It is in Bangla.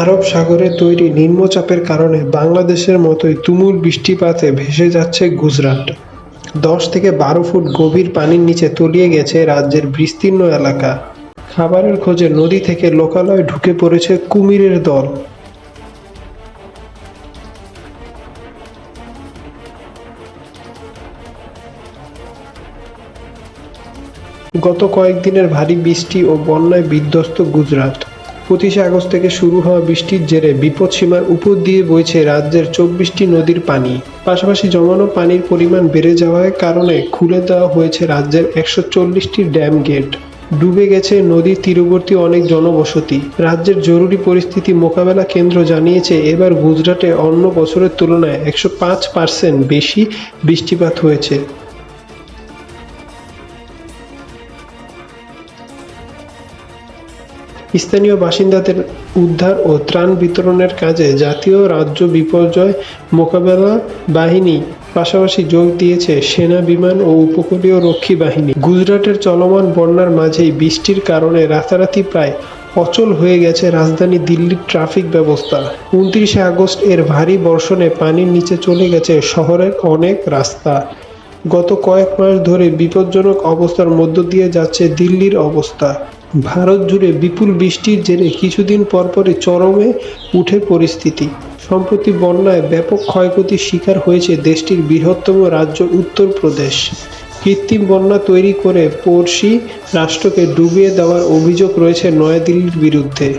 আরব সাগরে তৈরি নিম্নচাপের কারণে বাংলাদেশের মতোই তুমুল বৃষ্টিপাতে ভেসে যাচ্ছে গুজরাট। দশ থেকে বারো ফুট গভীর পানির নিচে তলিয়ে গেছে রাজ্যের বিস্তীর্ণ এলাকা। খাবারের খোঁজে নদী থেকে লোকালয়ে ঢুকে পড়েছে কুমিরের দল। গত কয়েকদিনের ভারী বৃষ্টি ও বন্যায় বিধ্বস্ত গুজরাট। পঁচিশে আগস্ট থেকে শুরু হওয়া বৃষ্টির জেরে বিপদসীমার উপর দিয়ে বইছে রাজ্যের চব্বিশটি নদীর পানি। পাশাপাশি জমানো পানির পরিমাণ বেড়ে যাওয়ার কারণে খুলে দেওয়া হয়েছে রাজ্যের একশো চল্লিশটি ড্যাম গেট। ডুবে গেছে নদীর তীরবর্তী অনেক জনবসতি। রাজ্যের জরুরি পরিস্থিতি মোকাবেলা কেন্দ্র জানিয়েছে, এবার গুজরাটে অন্য বছরের তুলনায় একশো পাঁচ পার্সেন্ট বেশি বৃষ্টিপাত হয়েছে। স্থানীয় বাসিন্দাদের উদ্ধার ও ত্রাণ বিতরণের কাজে জাতীয় রাজ্য বিপর্যয় মোকাবেলা বাহিনী পাশাপাশি যোগ দিয়েছে সেনা, বিমান ও উপকূলীয় রক্ষী বাহিনী। গুজরাটের চলমান বন্যার মাঝেই বৃষ্টির কারণে রাতারাতি প্রায় অচল হয়ে গেছে রাজধানী দিল্লির ট্রাফিক ব্যবস্থা। উনত্রিশে আগস্ট এর ভারী বর্ষণে পানির নিচে চলে গেছে শহরের অনেক রাস্তা। গত কয়েক মাস ধরে বিপজ্জনক অবস্থার মধ্য দিয়ে যাচ্ছে দিল্লির অবস্থা। ভারত জুড়ে বিপুল বৃষ্টির জেরে কিছুদিন পরপরই চরমে উঠে পরিস্থিতি। সম্প্রতি বন্যায় ব্যাপক ক্ষয়ক্ষতির শিকার হয়েছে দেশটির বৃহত্তম রাজ্য উত্তরপ্রদেশ কৃত্রিম বন্যা তৈরি করে পড়শি রাষ্ট্রকে ডুবিয়ে দেওয়ার অভিযোগ রয়েছে নয়াদিল্লির বিরুদ্ধে।